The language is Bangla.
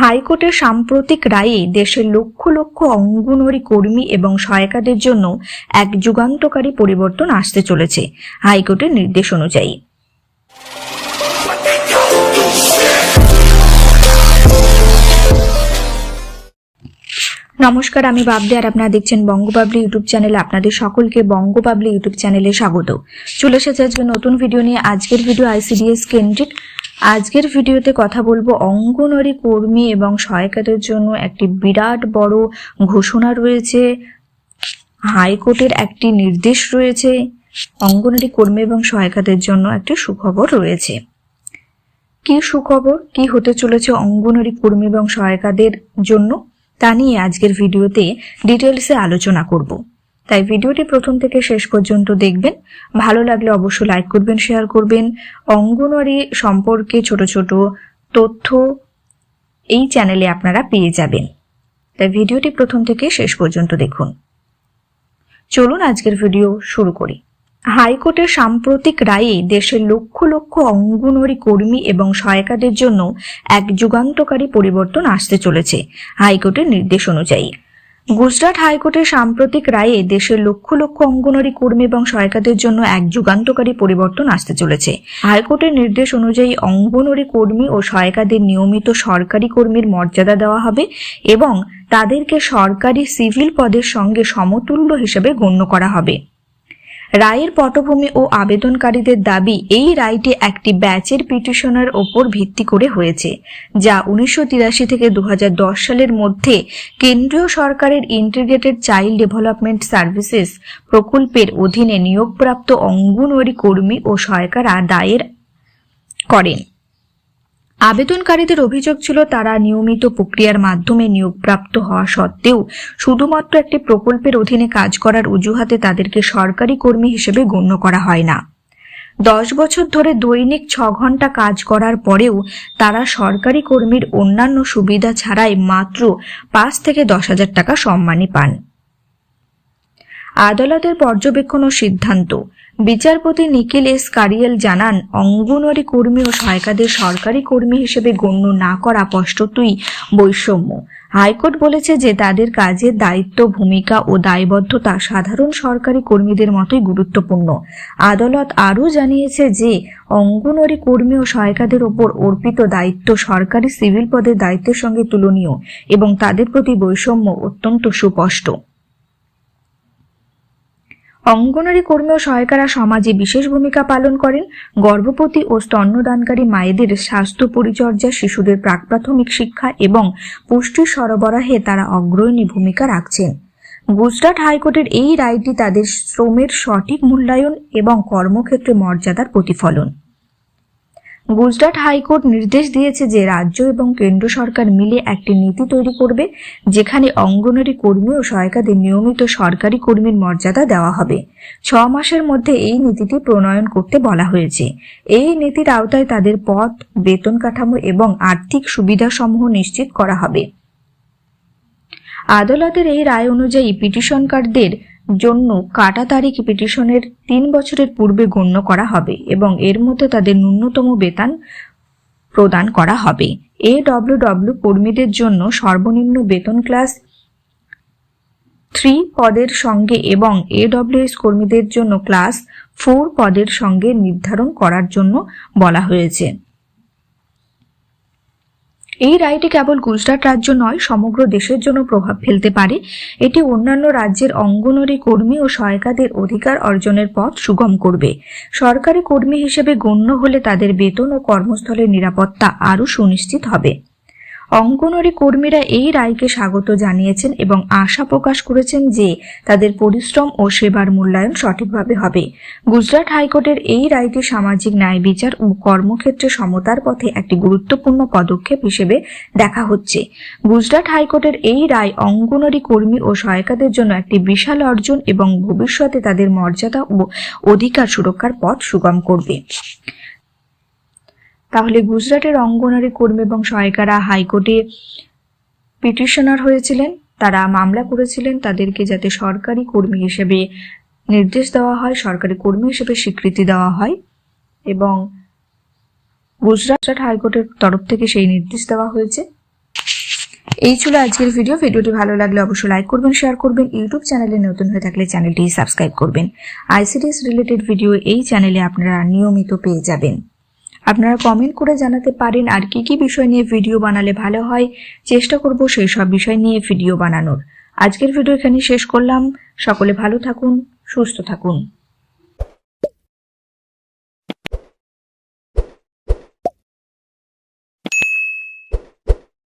হাইকোর্টের সাম্প্রতিক রায়ে দেশের লক্ষ লক্ষ অঙ্গনওয়াড়ি কর্মী এবং সহায়িকাদের জন্য এক যুগান্তকারী পরিবর্তন আসতে চলেছে, হাইকোর্টের নির্দেশ অনুযায়ী। নমস্কার, আমি বাবলি আর আপনারা দেখছেন বঙ্গবাবলি ইউটিউব চ্যানেলে। আপনাদের সকলকে বঙ্গবাবলি ইউটিউব চ্যানেলে স্বাগত। চলে এসেছে আজকে নতুন ভিডিও নিয়ে। আজকের ভিডিও আইসিডিএস কেন্দ্রিক আজকের ভিডিওতে কথা বলব অঙ্গনওয়াড়ি কর্মী এবং সহায়িকাদের জন্য একটি বিরাট বড় ঘোষণা রয়েছে। হাইকোর্টের একটি নির্দেশ রয়েছে। অঙ্গনওয়াড়ি কর্মী এবং সহায়িকাদের জন্য একটি সুখবর রয়েছে। কি সুখবর? কি হতে চলেছে অঙ্গনওয়াড়ি কর্মী এবং সহায়িকাদের জন্য? তা নিয়ে আজকের ভিডিওতে ডিটেলসে আলোচনা করব। তাই ভিডিওটি প্রথম থেকে শেষ পর্যন্ত দেখবেন। ভালো লাগলে অবশ্যই লাইক করবেন শেয়ার করবেন। অঙ্গনওয়াড়ি সম্পর্কে ছোট ছোট তথ্য এই চ্যানেলে আপনারা পেয়ে যাবেন। তাই ভিডিওটি প্রথম থেকে শেষ পর্যন্ত দেখুন। চলুন আজকের ভিডিও শুরু করি। হাইকোর্টের সাম্প্রতিক রায়ে দেশের লক্ষ লক্ষ অঙ্গনওয়াড়ি কর্মী এবং সহায়িকাদের জন্য এক যুগান্তকারী পরিবর্তন আসতে চলেছে। হাইকোর্টের নির্দেশ অনুযায়ী গুজরাট হাইকোর্টের সাম্প্রতিক রায়ে দেশের লক্ষ লক্ষ অঙ্গনওয়াড়ি কর্মী এবং সহায়িকাদের জন্য এক যুগান্তকারী পরিবর্তন আসতে চলেছে। হাইকোর্টের নির্দেশ অনুযায়ী অঙ্গনওয়াড়ি কর্মী ও সহায়িকাদের নিয়মিত সরকারি কর্মীর মর্যাদা দেওয়া হবে এবং তাদেরকে সরকারি সিভিল পদের সঙ্গে সমতুল্য হিসেবে গণ্য করা হবে। রায়ের পটভূমি ও আবেদনকারীদের দাবি, এই রায়টি একটি ব্যাচের পিটিশনের ওপর ভিত্তি করে হয়েছে, যা উনিশশো তিরাশি থেকে দু হাজার দশ সালের মধ্যে কেন্দ্রীয় সরকারের ইন্টিগ্রেটেড চাইল্ড ডেভেলপমেন্ট সার্ভিসেস প্রকল্পের অধীনে নিয়োগপ্রাপ্ত অঙ্গনওয়াড়ি কর্মী ও সহায়িকারা দায়ের করেন। আবেদনকারীদের অভিযোগ ছিল, তারা নিয়মিত প্রক্রিয়ার মাধ্যমে নিয়োগপ্রাপ্ত হওয়া সত্ত্বেও শুধুমাত্র একটি প্রকল্পের অধীনে কাজ করার অজুহাতে তাদেরকে সরকারি কর্মী হিসেবে গণ্য করা হয় না। দশ বছর ধরে দৈনিক ছ ঘণ্টা কাজ করার পরেও তারা সরকারি কর্মীর অন্যান্য সুবিধা ছাড়াই মাত্র পাঁচ থেকে দশ হাজার টাকা সম্মানী পান। আদালতের পর্যবেক্ষণ ও সিদ্ধান্ত বিচারপতি নিখিল এস কারিয়েল জানান, অঙ্গনওয়াড়ি কর্মী ও সহায়িকাদের সরকারি কর্মী হিসেবে গণ্য না করা স্পষ্টতই বৈষম্য। হাইকোর্ট বলেছে যে তাদের কাজের দায়িত্ব, ভূমিকা ও দায়বদ্ধতা সাধারণ সরকারি কর্মীদের মতোই গুরুত্বপূর্ণ। আদালত আরও জানিয়েছে যে, অঙ্গনওয়াড়ি কর্মী ও সহায়িকাদের ওপর অর্পিত দায়িত্ব সরকারি সিভিল পদের দায়িত্বের সঙ্গে তুলনীয় এবং তাদের প্রতি বৈষম্য অত্যন্ত সুস্পষ্ট। অঙ্গনারী কর্মী ও সহায়িকারা সমাজে বিশেষ ভূমিকা পালন করেন। গর্ভবতী ও স্তন্যদানকারী মায়েদের স্বাস্থ্য পরিচর্যা, শিশুদের প্রাক প্রাথমিক শিক্ষা এবং পুষ্টি সরবরাহে তারা অগ্রণী ভূমিকা রাখছেন। গুজরাট হাইকোর্টের এই রায়টি তাদের শ্রমের সঠিক মূল্যায়ন এবং কর্মক্ষেত্রে মর্যাদার প্রতিফলন। গুজরাট হাইকোর্ট নির্দেশ দিয়েছে যে রাজ্য এবং কেন্দ্র সরকার মিলে একটি নীতি তৈরি করবে, যেখানে অঙ্গনারী কর্মী ও সহায়িকাদের নিয়মিত সরকারি কর্মীর মর্যাদা দেওয়া হবে। ছ মাসের মধ্যে এই নীতিটি প্রণয়ন করতে বলা হয়েছে। এই নীতির আওতায় তাদের পদ বেতন কাঠামো এবং আর্থিক সুবিধাসমূহ নিশ্চিত করা হবে। আদালতের এই রায় অনুযায়ী পিটিশনকারদের জন্য কাটা তারিখ পিটিশনের তিন বছরের পূর্বে গণ্য করা হবে এবং এর মধ্যে তাদের ন্যূনতম বেতন প্রদান করা হবে। এ ডব্লিউ কর্মীদের জন্য সর্বনিম্ন বেতন ক্লাস থ্রি পদের সঙ্গে এবং এডব্লিউএস কর্মীদের জন্য ক্লাস ফোর পদের সঙ্গে নির্ধারণ করার জন্য বলা হয়েছে। এই রায়টি কেবল গুজরাট রাজ্য নয়, সমগ্র দেশের জন্য প্রভাব ফেলতে পারে। এটি অন্যান্য রাজ্যের অঙ্গনরী কর্মী ও সহায়িকাদের অধিকার অর্জনের পথ সুগম করবে। সরকারি কর্মী হিসেবে গণ্য হলে তাদের বেতন ও কর্মস্থলের নিরাপত্তা আরও সুনিশ্চিত হবে। অঙ্গনওয়াড়ি কর্মীরা এই রায়কে স্বাগত জানিয়েছেন এবং আশা প্রকাশ করেছেন যে তাদের পরিশ্রম ও সেবার মূল্যায়ন সঠিকভাবে হবে। গুজরাট হাইকোর্টের এই রায়টি সামাজিক ন্যায় বিচার ও কর্মক্ষেত্রে সমতার পথে একটি গুরুত্বপূর্ণ পদক্ষেপ হিসেবে দেখা হচ্ছে। গুজরাট হাইকোর্টের এই রায় অঙ্গনওয়াড়ি কর্মী ও সহায়িকাদের জন্য একটি বিশাল অর্জন এবং ভবিষ্যতে তাদের মর্যাদা ও অধিকার সুরক্ষার পথ সুগম করবে। তাহলে গুজরাটের অঙ্গনারী কর্মী এবং সহায়িকারা হাইকোর্টে পিটিশনার হয়েছিলেন। তারা মামলা করেছিলেন। তাদেরকে যাতে সরকারি কর্মী হিসেবে নির্দেশ দেওয়া হয়, সরকারি কর্মী হিসেবে স্বীকৃতি দেওয়া হয় এবং গুজরাট হাইকোর্টের তরফ থেকে সেই নির্দেশ দেওয়া হয়েছে। এই ছিল আজকের ভিডিও। ভিডিওটি ভালো লাগলে অবশ্যই লাইক করবেন, শেয়ার করবেন, ইউটিউব চ্যানেলে নতুন হয়ে থাকলে চ্যানেলটি সাবস্ক্রাইব করবেন। আইসিডিএস রিলেটেড ভিডিও এই চ্যানেলে আপনারা নিয়মিত পেয়ে যাবেন। আপনারা কমেন্ট করে জানাতে পারেন আর কি কি বিষয় নিয়ে ভিডিও বানালে ভালো হয়। চেষ্টা করব সেই সব বিষয় নিয়ে ভিডিও বানানোর। আজকের ভিডিও এখানে শেষ করলাম। সকলে ভালো থাকুন, সুস্থ থাকুন।